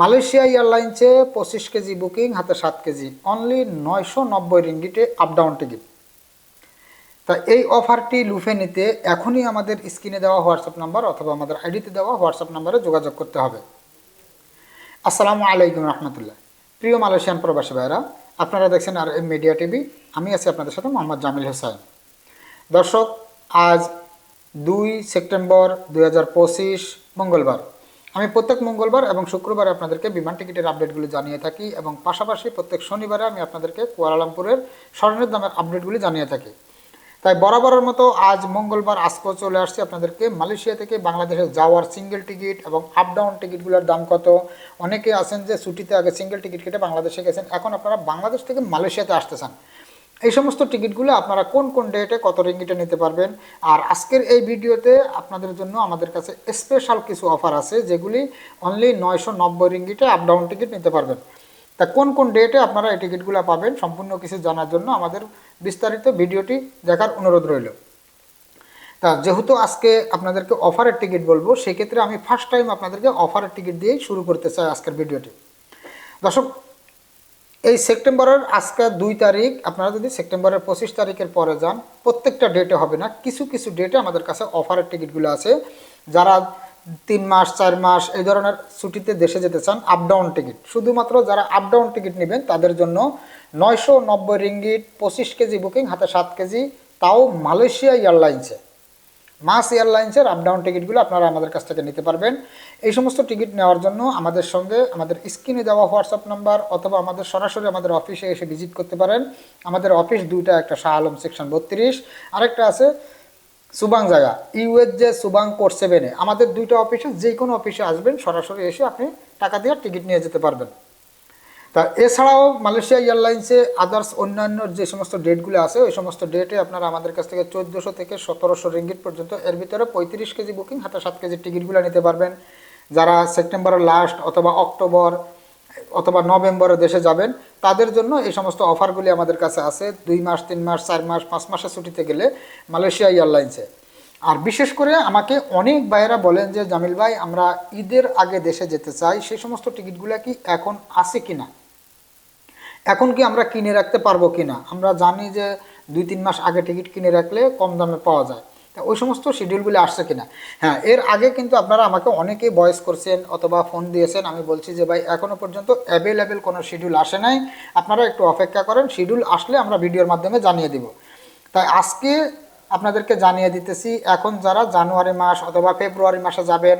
Malaysia এয়ারলাইন্সে পঁচিশ KG booking হাতে সাত কেজি। অনলি নয়শো নব্বই রিঙ্গিটে আপডাউন টিকিট। তা এই অফারটি লুফে নিতে এখনই আমাদের স্ক্রিনে দেওয়া হোয়াটসঅ্যাপ নাম্বার অথবা আমাদের আইডিতে দেওয়া হোয়াটসঅ্যাপ নাম্বারে যোগাযোগ করতে হবে। আসসালামু আলাইকুম রহমতুল্লাহ। প্রিয় মালয়েশিয়ান প্রবাসী ভাইরা আপনারা দেখছেন আর এম মিডিয়া টিভি আমি আছি আপনাদের সাথে মোহাম্মদ জামিল হোসেন। দর্শক, আজ দুই সেপ্টেম্বর দু হাজার পঁচিশ, মঙ্গলবার। আমি প্রত্যেক মঙ্গলবার এবং শুক্রবারে আপনাদেরকে বিমান টিকিটের আপডেটগুলি জানিয়ে থাকি এবং পাশাপাশি প্রত্যেক শনিবারে আমি আপনাদেরকে কুয়ালালামপুরের স্বর্ণের দামের আপডেটগুলি জানিয়ে থাকি। তাই বরাবরের মতো আজ মঙ্গলবার আজকেও চলে আসছে আপনাদেরকে মালয়েশিয়া থেকে বাংলাদেশে যাওয়ার সিঙ্গেল টিকিট এবং আপ ডাউন টিকিটগুলোর দাম কত? অনেকে আছেন যে ছুটিতে আগে সিঙ্গেল টিকিট কেটে বাংলাদেশে গেছেন। এখন আপনারা বাংলাদেশ থেকে মালয়েশিয়াতে আসতেছেন। এই সমস্ত টিকিটগুলো আপনারা কোন কোন ডেটে কত রিঙ্গিটে নিতে পারবেন? আর আজকের এই ভিডিওতে আপনাদের জন্য আমাদের কাছে স্পেশাল কিছু অফার আছে, যেগুলি অনলি নয়শো নব্বই রিঙ্গিটে আপ ডাউন টিকিট নিতে পারবেন। তা কোন কোন ডেটে আপনারা এই টিকিটগুলো পাবেন, সম্পূর্ণ কিছু জানার জন্য আমাদের বিস্তারিত ভিডিওটি দেখার অনুরোধ রইল। তা যেহেতু আজকে আপনাদেরকে অফারের টিকিট বলব, সেক্ষেত্রে আমি ফার্স্ট টাইম আপনাদেরকে অফারের টিকিট দিয়েই শুরু করতে চাই আজকের ভিডিওটি। দর্শক এই সেপ্টেম্বরের আজকে দুই তারিখ, আপনারা যদি সেপ্টেম্বরের পঁচিশ তারিখের পরে যান, প্রত্যেকটা ডেটে হবে না। কিছু কিছু ডেটে আমাদের কাছে অফারের টিকিটগুলো আছে। যারা তিন মাস, চার মাস এই ধরনের ছুটিতে দেশে যেতে চান আপ ডাউন টিকিট শুধুমাত্র যারা আপডাউন টিকিট নেবেন, তাদের জন্য নয়শো নব্বই রিঙ্গিট পঁচিশ কেজি বুকিং হাতে সাত কেজি, তাও মালয়েশিয়া এয়ারলাইন্সে মাস এয়ারলাইন্সের আপ ডাউন টিকিটগুলো আপনারা আমাদের কাছ থেকে নিতে পারবেন। এই সমস্ত টিকিট নেওয়ার জন্য আমাদের সঙ্গে আমাদের স্ক্রিনে দেওয়া হোয়াটসঅ্যাপ নাম্বার অথবা আমাদের সরাসরি আমাদের অফিসে এসে ভিজিট করতে পারেন। আমাদের অফিস দুইটা, একটা শাহ আলম সেকশন বত্রিশ, আরেকটা আছে সুবাং জায়গা ইউএস যে সুবাং কোর্ট সেভেনে আমাদের দুইটা অফিসে যে কোনো অফিসে আসবেন, সরাসরি এসে আপনি টাকা দিয়ে টিকিট নিয়ে যেতে পারবেন। তা এছাড়াও মালয়েশিয়া এয়ারলাইন্সে আদার্স অন্যান্য যে সমস্ত ডেটগুলো আছে, ওই সমস্ত ডেটে আপনারা আমাদের কাছ থেকে চোদ্দোশো থেকে সতেরোশো রিঙ্গিট পর্যন্ত, এর ভিতরে পঁয়ত্রিশ কেজি বুকিং হাতে সাত কেজি টিকিটগুলো নিতে পারবেন। যারা সেপ্টেম্বরের লাস্ট অথবা অক্টোবর অথবা নভেম্বরে দেশে যাবেন, তাদের জন্য এই সমস্ত অফারগুলি আমাদের কাছে আছে। দুই মাস, তিন মাস, চার মাস, পাঁচ মাসের ছুটিতে গেলে মালয়েশিয়া এয়ারলাইন্সে। আর বিশেষ করে আমাকে অনেক ভাইয়েরা বলেন যে, জামিল ভাই, আমরা ঈদের আগে দেশে যেতে চাই, সেই সমস্ত টিকিটগুলো কি এখন আছে কি না এখন কি আমরা কিনে রাখতে পারব কি না আমরা জানি যে দুই, তিন মাস আগে টিকিট কিনে রাখলে কম দামে পাওয়া যায়। তা ওই সমস্ত শিডিউলগুলি আসছে কিনা? হ্যাঁ এর আগে কিন্তু আপনারা আমাকে অনেকেই ভয়েস করছেন অথবা ফোন দিয়েছেন। আমি বলছি যে, ভাই এখনও পর্যন্ত অ্যাভেলেবেল কোনো শিডিউল আসে নাই। আপনারা একটু অপেক্ষা করেন। শিডিউল আসলে আমরা ভিডিওর মাধ্যমে জানিয়ে দিব। তাই আজকে আপনাদেরকে জানিয়ে দিতেছি, এখন যারা জানুয়ারি মাস অথবা ফেব্রুয়ারি মাসে যাবেন,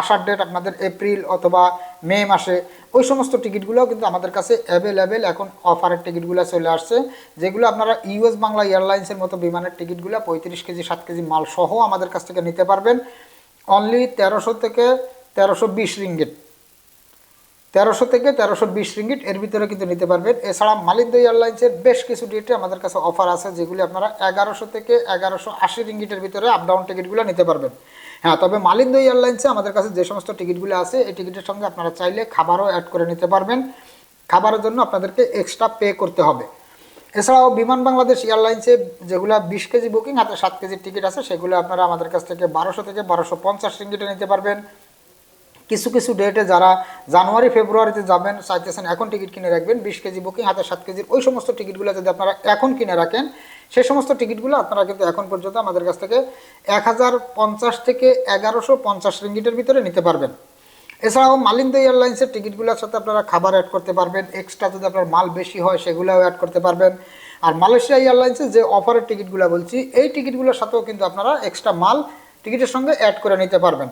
আসার ডেট আপনাদের এপ্রিল অথবা মে মাসে, ওই সমস্ত টিকিটগুলো কিন্তু আমাদের কাছে অ্যাভেলেবেল এখন অফারের টিকিটগুলো চলে আসছে, যেগুলো আপনারা ইউএস বাংলা এয়ারলাইন্সের মতো বিমানের টিকিটগুলো পঁয়ত্রিশ কেজি সাত কেজি মাল সহ আমাদের কাছ থেকে নিতে পারবেন। অনলি তেরোশো থেকে তেরোশো বিশ রিঙ্গিট তেরোশো থেকে তেরোশো বিশ রিঙ্গিট এর ভিতরে কিন্তু নিতে পারবেন। এছাড়া মালিন্দ এয়ারলাইন্সের বেশ কিছু ডেটে আমাদের কাছে অফার আছে, যেগুলি আপনারা এগারোশো থেকে এগারোশো আশি রিঙ্গিটের ভিতরে আপ ডাউন টিকিটগুলো নিতে পারবেন। হ্যাঁ তবে মালিন্দ এয়ারলাইন্সে আমাদের কাছে যে সমস্ত টিকিটগুলো আছে, এই টিকিটের সঙ্গে আপনারা চাইলে খাবারও অ্যাড করে নিতে পারবেন। খাবারের জন্য আপনাদেরকে এক্সট্রা পে করতে হবে। এছাড়াও বিমান বাংলাদেশ এয়ারলাইন্সে যেগুলো বিশ কেজি বুকিং হাতে সাত কেজির টিকিট আছে, সেগুলো আপনারা আমাদের কাছ থেকে বারোশো থেকে বারোশো পঞ্চাশ রিঙ্গিটে নিতে পারবেন। কিছু কিছু ডেটে যারা জানুয়ারি, ফেব্রুয়ারিতে যাবেন, চাইতেছেন এখন টিকিট কিনে রাখবেন, বিশ কেজি বুকিং হাতে সাত কেজির ওই সমস্ত টিকিটগুলো যদি আপনারা এখন কিনে রাখেন, সেই সমস্ত টিকিটগুলো আপনারা কিন্তু এখন পর্যন্ত আমাদের কাছ থেকে এক হাজার পঞ্চাশ থেকে এগারোশো পঞ্চাশ রিঙ্গিটের ভিতরে নিতে পারবেন। এছাড়াও মালিন্দ এয়ারলাইন্সের টিকিটগুলোর সাথে আপনারা খাবার অ্যাড করতে পারবেন এক্সট্রা যদি আপনার মাল বেশি হয় সেগুলোও অ্যাড করতে পারবেন। আর মালয়েশিয়া এয়ারলাইন্সের যে অফারের টিকিটগুলো বলছি, এই টিকিটগুলোর সাথেও কিন্তু আপনারা এক্সট্রা মাল টিকিটের সঙ্গে অ্যাড করে নিতে পারবেন।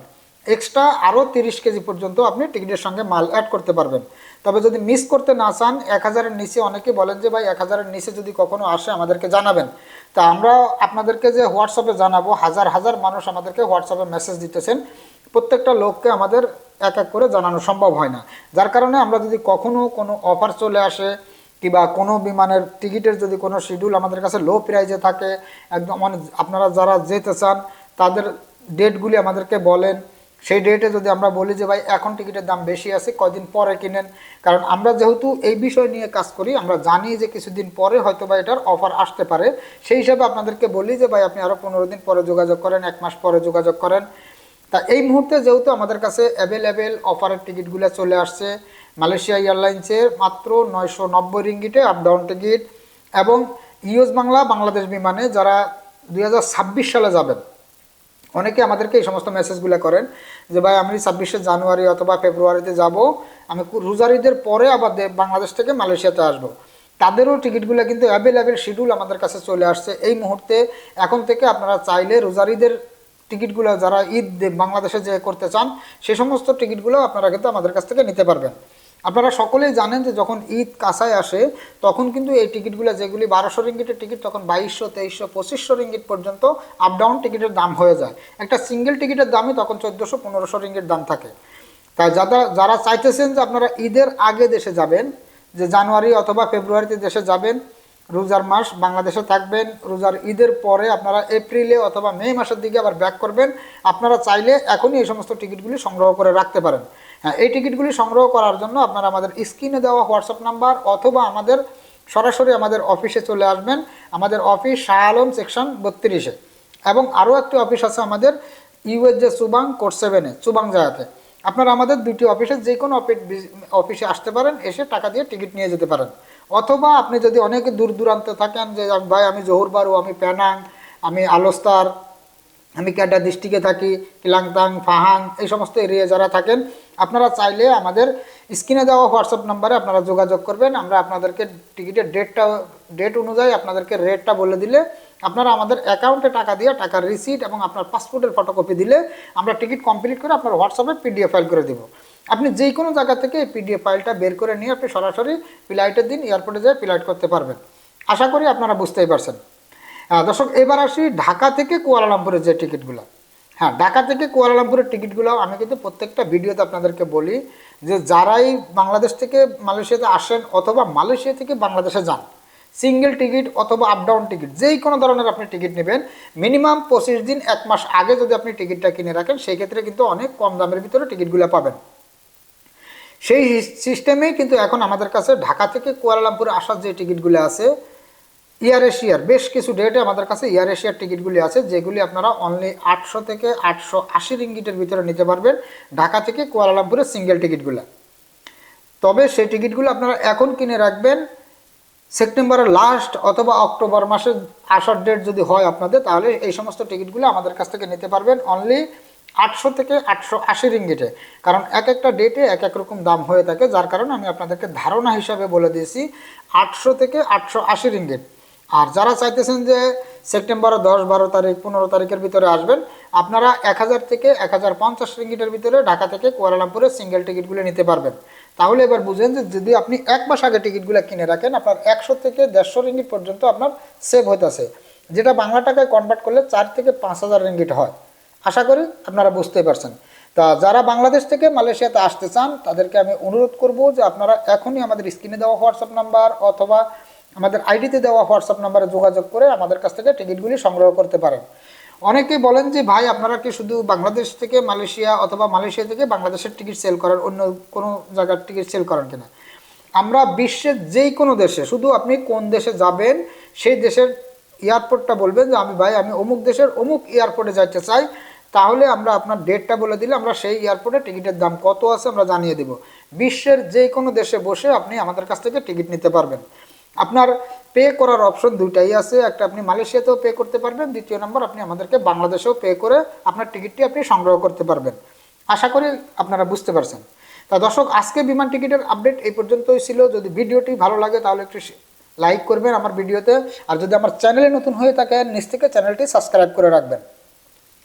এক্সট্রা আরও তিরিশ কেজি পর্যন্ত আপনি টিকিটের সঙ্গে মাল অ্যাড করতে পারবেন। তবে যদি মিস করতে না চান, এক হাজারের নিচে অনেকে বলেন যে, ভাই, এক হাজারের নিচে যদি কখনো আসে, আমাদেরকে জানাবেন। তা আমরা আপনাদেরকে যে হোয়াটসঅ্যাপে জানাব, হাজার হাজার মানুষ আমাদেরকে হোয়াটসঅ্যাপে মেসেজ দিতেছেন। প্রত্যেকটা লোককে আমাদের এক এক করে জানানো সম্ভব হয় না। যার কারণে আমরা যদি কখনো কোনো অফার চলে আসে, কিংবা কোনো বিমানের টিকিটের যদি কোনো শিডিউল আমাদের কাছে লো প্রাইজে থাকে, একদম মানে আপনারা যারা যেতে চান, তাদের ডেটগুলি আমাদেরকে বলেন। সেই ডেটে যদি আমরা বলি যে, ভাই, এখন টিকিটের দাম বেশি আছে, কয়দিন পরে কিনেন? কারণ আমরা যেহেতু এই বিষয় নিয়ে কাজ করি, আমরা জানি যে কিছুদিন পরে হয়তো বা এটার অফার আসতে পারে। সেই হিসাবে আপনাদেরকে বলি যে, ভাই, আপনি আরও পনেরো দিন পরে যোগাযোগ করেন, এক মাস পরে যোগাযোগ করেন। তা এই মুহূর্তে যেহেতু আমাদের কাছে অ্যাভেলেবেল অফারের টিকিটগুলো চলে আসছে, মালয়েশিয়া এয়ারলাইন্সের মাত্র নয়শো নব্বই রিঙ্গিটে আপ ডাউন টিকিট এবং ইউএস বাংলা, বাংলাদেশ বিমানে যারা দু হাজার ছাব্বিশ সালে যাবেন অনেকে আমাদেরকে এই সমস্ত মেসেজগুলো করেন যে, ভাই, আমি ছাব্বিশে জানুয়ারি অথবা ফেব্রুয়ারিতে যাব। আমি কু- রোজার ঈদের পরে আবার বাংলাদেশ থেকে মালয়েশিয়াতে আসব। তাদেরও টিকিটগুলো কিন্তু অ্যাভেলেবেল শিডিউল আমাদের কাছে চলে আসছে। এই মুহূর্তে এখন থেকে আপনারা চাইলে রোজারিদের টিকিটগুলো যারা ঈদ বাংলাদেশে যে করতে চান, সে সমস্ত টিকিটগুলো আপনারা কিন্তু আমাদের কাছ থেকে নিতে পারবেন। আপনারা সকলেই জানেন যে যখন ঈদ কাছায় আসে, তখন কিন্তু এই টিকিটগুলো যেগুলি বারোশো রিঙ্গিটের টিকিট, তখন বাইশশো, তেইশশো, পঁচিশশো রিঙ্গিট পর্যন্ত আপ ডাউন টিকিটের দাম হয়ে যায়। একটা সিঙ্গেল টিকিটের দামই তখন চোদ্দোশো, পনেরোশো রিঙ্গিট দাম থাকে। তাই যারা যারা চাইতেছেন যে আপনারা ঈদের আগে দেশে যাবেন, যে জানুয়ারি অথবা ফেব্রুয়ারিতে দেশে যাবেন, রোজার মাস বাংলাদেশে থাকবেন, রোজার ঈদের পরে আপনারা এপ্রিলে অথবা মে মাসের দিকে আবার ব্যাক করবেন, আপনারা চাইলে এখনই এই সমস্ত টিকিটগুলি সংগ্রহ করে রাখতে পারেন। হ্যাঁ এই টিকিটগুলি সংগ্রহ করার জন্য আপনারা আমাদের স্ক্রিনে দেওয়া হোয়াটসঅ্যাপ নাম্বার অথবা আমাদের সরাসরি আমাদের অফিসে চলে আসবেন। আমাদের অফিস শাহ আলম সেকশন বত্রিশে। এবং আরও একটি অফিস আছে আমাদের ইউএস যে সুবাং কোর্ট সেভেনে সুবাং জায়গাতে। আপনারা আমাদের দুটি অফিসে যে কোনো অফিসে আসতে পারেন, এসে টাকা দিয়ে টিকিট নিয়ে যেতে পারেন। অথবা আপনি যদি অনেক দূর দূরান্তে থাকেন যে ভাই, আমি জহুরবারু আমি প্যানাং, আমি আলোস্তার, আমি ক্যাডা ডিস্ট্রিক্টে থাকি কিলাংতাং ফাহাং, এই সমস্ত এরিয়া যারা থাকেন আপনারা চাইলে আমাদের স্ক্রিনে দেওয়া হোয়াটসঅ্যাপ নাম্বারে আপনারা যোগাযোগ করবেন। আমরা আপনাদেরকে টিকিটের ডেটটা ডেট অনুযায়ী আপনাদেরকে রেটটা বলে দিলে আপনারা আমাদের অ্যাকাউন্টে টাকা দিয়ে টাকার রিসিট এবং আপনার পাসপোর্টের ফটোকপি দিলে আমরা টিকিট কমপ্লিট করে আপনার হোয়াটসঅ্যাপে পিডিএফ ফাইল করে দেবো। আপনি যে কোনো জায়গা থেকে এই পিডিএফ ফাইলটা বের করে নিয়ে আপনি সরাসরি ফ্লাইটের দিন এয়ারপোর্টে যেয়ে ফ্লাইট করতে পারবেন। আশা করি আপনারা বুঝতেই পারছেন। দর্শক, এবার আসি ঢাকা থেকে কুয়ালালামপুরের যে টিকিটগুলো হ্যাঁ ঢাকা থেকে কুয়ালালামপুরের টিকিটগুলো আমি কিন্তু প্রত্যেকটা ভিডিওতে আপনাদেরকে বলি যে যারাই বাংলাদেশ থেকে মালয়েশিয়াতে আসেন অথবা মালয়েশিয়া থেকে বাংলাদেশে যান, সিঙ্গেল টিকিট অথবা আপ ডাউন টিকিট, যেই কোনো ধরনের আপনি টিকিট নেবেন, মিনিমাম পঁচিশ দিন, এক মাস আগে যদি আপনি টিকিটটা কিনে রাখেন সেই ক্ষেত্রে কিন্তু অনেক কম দামের ভিতরে টিকিটগুলো পাবেন। সেই সিস্টেমেই কিন্তু এখন আমাদের কাছে ঢাকা থেকে কুয়ালালামপুরে আসার যে টিকিটগুলো আছে ইয়ার এশিয়ার বেশ কিছু ডেটে আমাদের কাছে ইয়ার এশিয়ার টিকিটগুলি আছে, যেগুলি আপনারা অনলি আটশো থেকে আটশো আশি রিঙ্গিটের ভিতরে নিতে পারবেন। ঢাকা থেকে কুয়ালালামপুরের সিঙ্গেল টিকিটগুলো তবে সেই টিকিটগুলো আপনারা এখন কিনে রাখবেন সেপ্টেম্বরের লাস্ট অথবা অক্টোবর মাসে আসার ডেট যদি হয় আপনাদের, তাহলে এই সমস্ত টিকিটগুলো আমাদের কাছ থেকে নিতে পারবেন অনলি আটশো থেকে আটশো আশি রিঙ্গিটে। কারণ এক একটা ডেটে এক এক রকম দাম হয়ে থাকে, যার কারণে আমি আপনাদেরকে ধারণা হিসাবে বলে দিয়েছি, আটশো থেকে আটশো আশি রিঙ্গিট। আর যারা চাইতেছেন যে সেপ্টেম্বরের দশ, বারো তারিখ, পনেরো তারিখের ভিতরে আসবেন, আপনারা এক হাজার থেকে এক হাজার পঞ্চাশ রিঙ্গিটের ভিতরে ঢাকা থেকে কুয়ালালামপুরের সিঙ্গেল টিকিটগুলো নিতে পারবেন। তাহলে এবার বুঝেন যে যদি আপনি এক মাস আগে টিকিটগুলো কিনে রাখেন, আপনার একশো থেকে দেড়শো রিঙ্গিট পর্যন্ত আপনার সেভ হইতেছে, যেটা বাংলা টাকায় কনভার্ট করলে চার থেকে পাঁচ হাজার রিঙ্গিট হয়। আশা করি আপনারা বুঝতে পারছেন। তা যারা বাংলাদেশ থেকে মালয়েশিয়াতে আসতে চান, তাদেরকে আমি অনুরোধ করব যে আপনারা এখনই আমাদের স্ক্রিনে দেওয়া হোয়াটসঅ্যাপ নাম্বার অথবা আমাদের আইডিতে দেওয়া হোয়াটসঅ্যাপ নাম্বারে যোগাযোগ করে আমাদের কাছ থেকে টিকিটগুলি সংগ্রহ করতে পারেন। অনেকে বলেন যে, ভাই, আপনারা কি শুধু বাংলাদেশ থেকে মালয়েশিয়া অথবা মালয়েশিয়া থেকে বাংলাদেশের টিকিট সেল করেন, অন্য কোনো জায়গার টিকিট সেল করেন কিনা? আমরা বিশ্বের যেই কোনো দেশে, শুধু আপনি কোন দেশে যাবেন, সেই দেশের এয়ারপোর্টটা বলবেন যে, আমি, ভাই, আমি অমুক দেশের অমুক এয়ারপোর্টে যাইতে চাই। তাহলে আমরা আপনার ডেটটা বলে দিলে আমরা সেই এয়ারপোর্টে টিকিটের দাম কত আছে আমরা জানিয়ে দেব। বিশ্বের যে কোনো দেশে বসে আপনি আমাদের কাছ থেকে টিকিট নিতে পারবেন। আপনার পে করার অপশন দুইটাই আছে। একটা আপনি মালয়েশিয়াতেও পে করতে পারবেন, দ্বিতীয় নম্বর আপনি আমাদেরকে বাংলাদেশেও পে করে আপনার টিকিটটি আপনি সংগ্রহ করতে পারবেন। আশা করি আপনারা বুঝতে পারছেন। তা দর্শক, আজকে বিমান টিকিটের আপডেট এই পর্যন্তই ছিল। যদি ভিডিওটি ভালো লাগে তাহলে একটু লাইক করবেন আমার ভিডিওতে। আর যদি আমার চ্যানেলে নতুন হয়ে থাকেন নিচ থেকে চ্যানেলটি সাবস্ক্রাইব করে রাখবেন।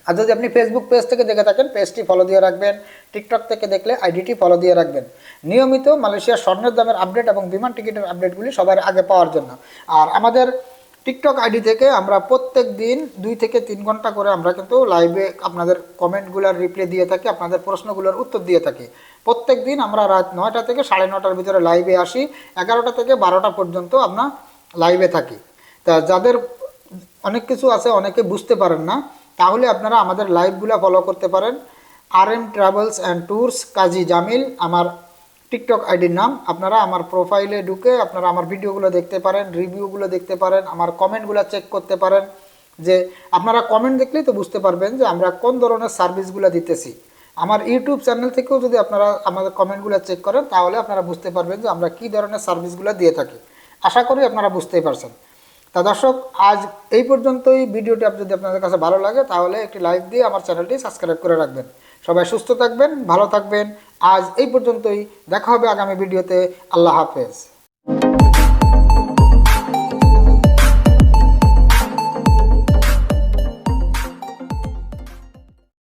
আর যদি আপনি ফেসবুক পেজ থেকে দেখে থাকেন পেজটি ফলো দিয়ে রাখবেন টিকটক থেকে দেখলে আইডিটি ফলো দিয়ে রাখবেন। নিয়মিত মালয়েশিয়ার স্বর্ণের দামের আপডেট এবং বিমান টিকিটের আপডেটগুলি সবার আগে পাওয়ার জন্য। আর আমাদের টিকটক আইডি থেকে আমরা প্রত্যেক দিন দুই থেকে তিন ঘণ্টা করে আমরা কিন্তু লাইভে আপনাদের কমেন্টগুলোর রিপ্লাই দিয়ে থাকি, আপনাদের প্রশ্নগুলোর উত্তর দিয়ে থাকি। প্রত্যেক দিন আমরা রাত নয়টা থেকে সাড়ে নটার ভিতরে লাইভে আসি, এগারোটা থেকে বারোটা পর্যন্ত আমরা লাইভে থাকি। তা যাদের অনেক কিছু আছে, অনেকে বুঝতে পারেন না। তাহলে আপনারা আমাদের লাইভগুলো ফলো করতে পারেন। আর M travels and tours Kazi Jamil, আমার টিকটক আইডির নাম। আপনারা আমার প্রোফাইলে ঢুকে আপনারা আমার ভিডিওগুলো দেখতে পারেন রিভিউগুলো দেখতে পারেন, আমার কমেন্টগুলো চেক করতে পারেন। যে আপনারা কমেন্ট দেখলেই তো বুঝতে পারবেন যে আমরা কোন ধরনের সার্ভিসগুলো দিতেছি। আমার ইউটিউব চ্যানেল থেকেও যদি আপনারা আমাদের কমেন্টগুলো চেক করেন, তাহলে আপনারা বুঝতে পারবেন যে আমরা কী ধরনের সার্ভিসগুলো দিয়ে থাকি। আশা করি আপনারা বুঝতেই পারছেন। তা দর্শক, আজ এই পর্যন্তই। ভিডিওটি যদি আপনাদের কাছে ভালো লাগে, তাহলে একটি লাইক দিয়ে আমার চ্যানেলটি সাবস্ক্রাইব করে রাখবেন। সবাই সুস্থ থাকবেন, ভালো থাকবেন। আজ এই পর্যন্তই। দেখা হবে আগামী ভিডিওতে। আল্লাহ হাফেজ।